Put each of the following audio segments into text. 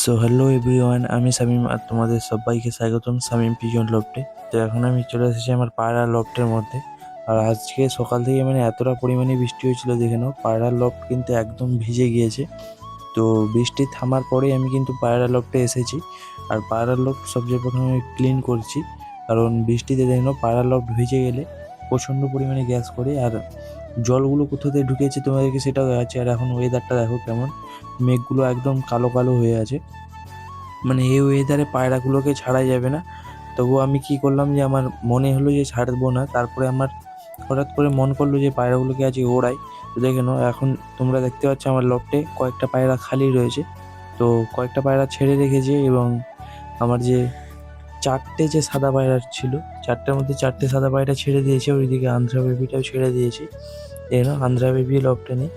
So hello everyone আমি শামিম আর তোমাদের সবাইকে স্বাগতম শামিম পিজন লফটে। তো এখন আমি চলে এসেছি আমার পায়রা লফটের মধ্যে। আর আজকে সকাল থেকে মানে এতটা পরিমাণে বৃষ্টি হয়েছিল, দেখে নাও পায়রা লফট কিন্তু একদম ভিজে গিয়েছে। তো বৃষ্টি থামার পরেই আমি কিন্তু পায়রা লফটে এসেছি। আর পায়রা লফট সবচেয়ে প্রথমে আমি ক্লিন করছি। কারণ বৃষ্টিতে দেখে নাও পায়রা লফট ভিজে গেলে প্রচণ্ড পরিমাণে গ্যাস করে আর জলগুলো কোথা থেকে ঢুকেছে তোমাদেরকে সেটাও দেখাচ্ছি। আর এখন ওয়েদারটা দেখো কেমন। মেঘগুলো একদম কালো কালো হয়ে আছে। মানে এই ওয়েদারে পায়রাগুলোকে ছাড়া যাবে না। তবুও আমি কি করলাম যে আমার মনে হলো যে ছাড়বো না। তারপরে আমার হঠাৎ করে মন করল যে পায়রাগুলোকে আজকে ওড়াই। তো দেখে নাও, এখন তোমরা দেখতে পাচ্ছ আমার লফটে কয়েকটা পায়রা খালি রয়েছে। তো কয়েকটা পায়রা ছেড়ে রেখেছে এবং আমার যে চারটে যে সাদা পায়রা ছিল, চারটের মধ্যে চারটে সাদা পায়রা ছেড়ে দিয়েছে, ওইদিকে আন্ধ্রা বেবিটাও ছেড়ে দিয়েছি। এই না আন্ধ্রা বেবি লফটে নেই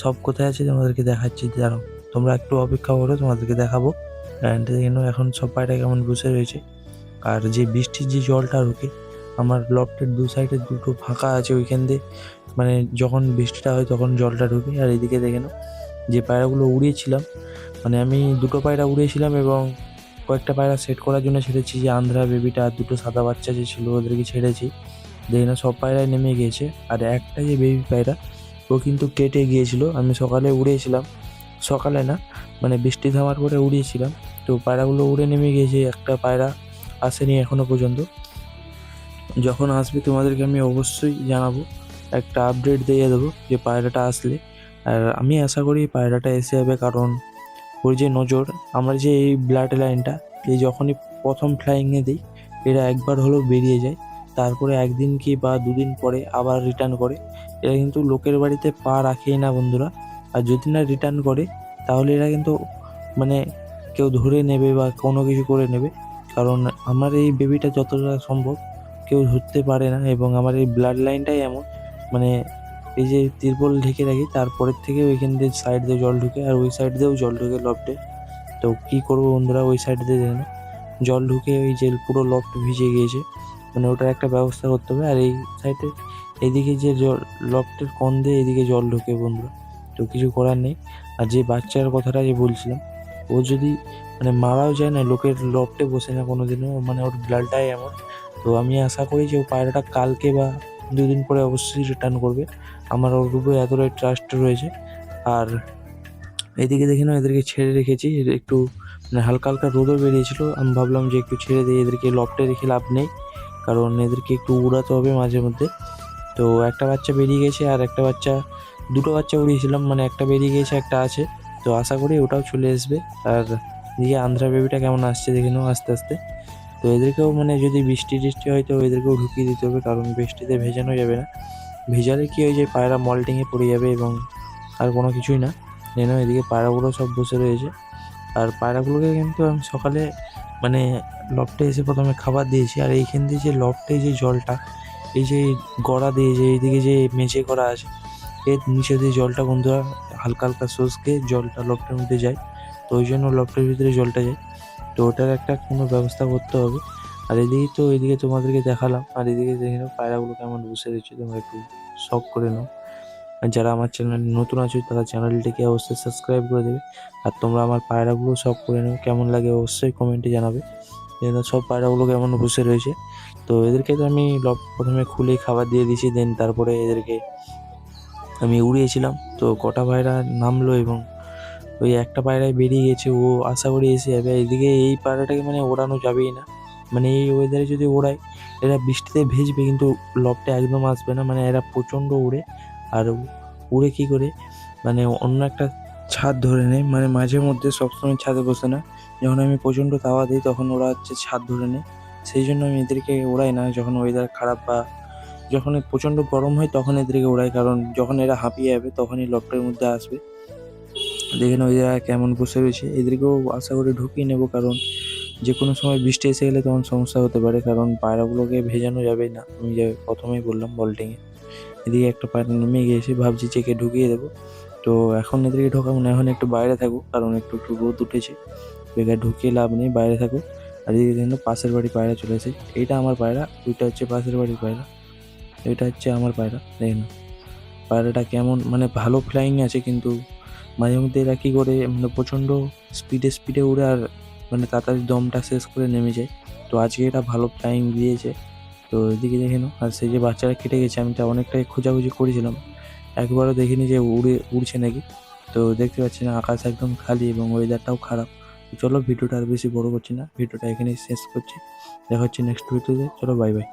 সব কোথায় আছে তোমাদেরকে দেখাচ্ছি দাঁড়াও তোমরা একটু অপেক্ষা করো, তোমাদেরকে দেখাবো। অ্যান্ড এখন সব পায়রা কেমন বসে রয়েছে। আর যে বৃষ্টির যে জলটা ঢুকে, আমার লফটের দু সাইডে দুটো ফাঁকা আছে ওইখান দিয়ে। মানে যখন বৃষ্টিটা হয় তখন জলটা ঢুকে। আর এদিকে দেখে নাও, যে পায়রাগুলো উড়িয়েছিলাম মানে আমি দুটো পায়রা উড়িয়েছিলাম এবং কয়েকটা পায়রা সেট করার জন্য ছেড়েছি, যে আন্ধ্রা বেবিটা আর দুটো সাদা বাচ্চা যে ছিল ওদেরকে ছেড়েছি। দেখি না, সব পায়রাই নেমে গিয়েছে। আর একটা যে বেবি পায়রা, ও কিন্তু কেটে গিয়েছিল। আমি সকালে উড়িয়েছিলাম সকালে না মানে বৃষ্টি থামার পরে উড়িয়েছিলাম। তো পায়রাগুলো উড়ে নেমে গিয়েছে, একটা পায়রা আসেনি এখনও পর্যন্ত। যখন আসবে তোমাদেরকে আমি অবশ্যই জানাব, একটা আপডেট দিয়ে দেবো যে পায়রাটা আসলে। আর আমি আশা করি পায়রাটা এসে যাবে, কারণ ওর যে নজর, আমার যে এই ব্লাড লাইনটা এই যখনই প্রথম ফ্লাইংয়ে দিই, এরা একবার হলেও বেরিয়ে যায়। তারপরে একদিন কি বা দুদিন পরে আবার রিটার্ন করে। এরা কিন্তু লোকের বাড়িতে পা রাখেই না বন্ধুরা। আর যদি না রিটার্ন করে, তাহলে এরা কিন্তু মানে কেউ ধরে নেবে বা কোনো কিছু করে নেবে। কারণ আমার এই বেবিটা যতটা সম্ভব কেউ ধরতে পারে না এবং আমার এই ব্লাড লাইনটাই এমন। মানে এই যে তিরপল ঢেকে রাখি তারপরের থেকে ওইখান দিয়ে সাইড দিয়ে জল ঢুকে আর ওই সাইড দিয়েও জল ঢুকে লফটে তো কী করব বন্ধুরা ওই সাইড দিয়ে নাও, জল ঢুকে ওই যে পুরো লফট ভিজে গিয়েছে। মানে ওটার একটা ব্যবস্থা করতে হবে। আর এই সাইডে এদিকে যে জল লফটের কোণ দিয়ে এদিকে জল ঢুকে বন্ধুরা। তো কিছু করার নেই। আর যে বাচ্চার কথাটা যে বলছিলাম ও যদি মানে মারাও যায় না লোকের লফটে বসে না কোনো দিনও মানে ওর ব্লাডটাই এমন। তো আমি আশা করি যে ও পায়রাটা কালকে বা দুদিন পরে অবশ্যই রিটার্ন করবে। আমার ওর উপরে এতটাই ট্রাস্ট রয়েছে। আর এদিকে দেখে না এদেরকে ছেড়ে রেখেছি। একটু মানে হালকা হালকা রোদও বেরিয়েছিল। আমি ভাবলাম যে একটু ছেড়ে দিই এদেরকে লফটে রেখে লাভ নেই। কারণ এদেরকে একটু উড়াতে হবে মাঝে মধ্যে। তো একটা বাচ্চা বেরিয়ে গেছে আর একটা বাচ্চা, দুটো বাচ্চা উড়িয়েছিলাম। মানে একটা বেরিয়ে গেছে, একটা আছে। তো আশা করি ওটাও চলে আসবে। আর দিকে আন্ধ্রা বেবিটা কেমন আসছে দেখে নাও আস্তে আস্তে। তো এদেরকেও মানে যদি বৃষ্টি টিষ্টি হয় তো এদেরকেও ঢুকিয়ে দিতে হবে, কারণ বৃষ্টিতে ভেজানো যাবে না। ভেজালে কি হয় যে পায়রা মল্টিংয়ে পড়ে যাবে এবং আর কোনো কিছুই না। যেন এদিকে পায়রাগুলো সব বসে রয়েছে। আর পায়রাগুলোকে কিন্তু আমি সকালে মানে লফটে এসে প্রথমে খাবার দিয়েছি। আর এইখান দিয়ে যে লফটে যে জলটা, এই যে গড়া দিয়ে যে এইদিকে যে মেঝে করা আছে, এর নিচে দিয়ে জলটা বন্ধুরা হালকা হালকা শুষ্কে জলটা লফটের মধ্যে যায়। তো ওই জন্য লফটের ভিতরে জলটা যায়। তো ওটার একটা কোনো ব্যবস্থা করতে হবে। আর এদিকে তো, এদিকে তোমাদেরকে দেখালাম। আর এদিকে দেখে নাও, পায়রাগুলো কেমন বসে রয়েছে, তোমরা একটু শখ করে নাও। আর যারা আমার চ্যানেল নতুন আছো, তারা চ্যানেলটিকে অবশ্যই সাবস্ক্রাইব করে দেবে। আর তোমরা আমার পায়রাগুলো শখ করে নাও, কেমন লাগে অবশ্যই কমেন্টে জানাবে। সব পায়রাগুলো কেমন বসে রয়েছে। তো এদেরকে তো আমি প্রথমে খুলে খাবার দিয়ে দিয়েছি, দেন তারপরে এদেরকে আমি উড়িয়েছিলাম। তো কটা পায়রা নামলো এবং ওই একটা পায়রায় বেরিয়ে গেছে, ও আশা করি এসে যাবে। এদিকে এই পায়রাটাকে মানে ওড়ানো যাবেই না। মানে এই ওয়েদারে যদি ওড়ায়, এরা বৃষ্টিতে ভেজবে কিন্তু লবটা একদম আসবে না। মানে এরা প্রচণ্ড উড়ে। আর উড়ে কী করে? মানে অন্য একটা ছাদ ধরে নেয়। মানে মাঝে মধ্যে সবসময় ছাদে বসে না। যখন আমি প্রচণ্ড তাওয়া দিই, তখন ওরা হচ্ছে ছাদ ধরে নেয়। সেই জন্য আমি এদেরকে ওড়াই না। যখন ওয়েদার খারাপ বা যখন প্রচণ্ড গরম হয়, তখন এদেরকে ওড়াই। কারণ যখন এরা হাঁপিয়ে যাবে, তখনই লকটার মধ্যে আসবে। দেখে নাও এরা কেমন বসে রয়েছে, এদেরকেও আশা করি ঢুকিয়ে নেব, কারণ যে কোনো সময় বৃষ্টি এসে গেলে তখন সমস্যা হতে পারে, কারণ পায়রাগুলোকে ভেজানো যাবে না। আমি যে প্রথমেই বললাম বল্টিংয়ে। এদিকে একটা পায়রা নেমে গিয়েছে, ভাবছি চেকে ঢুকিয়ে দেবো। তো এখন এদেরকে ঢোকাবো না, এখন একটু বাইরে থাকুক কারণ একটু একটু রোদ উঠেছে। বেকার ঢুকিয়ে লাভ নেই, বাইরে থাকুক আর এদিকে দেখুন পাশের বাড়ি পায়রা চলে এসেছে। এইটা আমার পায়রা, ওইটা হচ্ছে পাশের বাড়ির পায়রা। এটা হচ্ছে আমার পায়রা, দেখুন। পায়রাটা কেমন মানে ভালো ফ্লাইং আছে, কিন্তু মাঝে মধ্যে এরা কী করে মানে প্রচণ্ড স্পিডে স্পিডে উড়ে আর মানে তাড়াতাড়ি দমটা শেষ করে নেমে যায়। তো আজকে এটা ভালো টাইম দিয়েছে। তো এদিকে দেখে নাও, আর সেই যে বাচ্চারা কেটে গেছে, আমি তো অনেকটাই খোঁজাখুঁজি করেছিলাম। একবারও দেখিনি যে উড়ে, উড়ছে নাকি। তো দেখতে পাচ্ছি না, আকাশ একদম খালি এবং ওয়েদারটাও খারাপ। চলো, ভিডিওটা আর বেশি বড় করছি না। ভিডিওটা এখানেই শেষ করছি। দেখা হচ্ছে নেক্সট ভিডিওতে চলো বাই বাই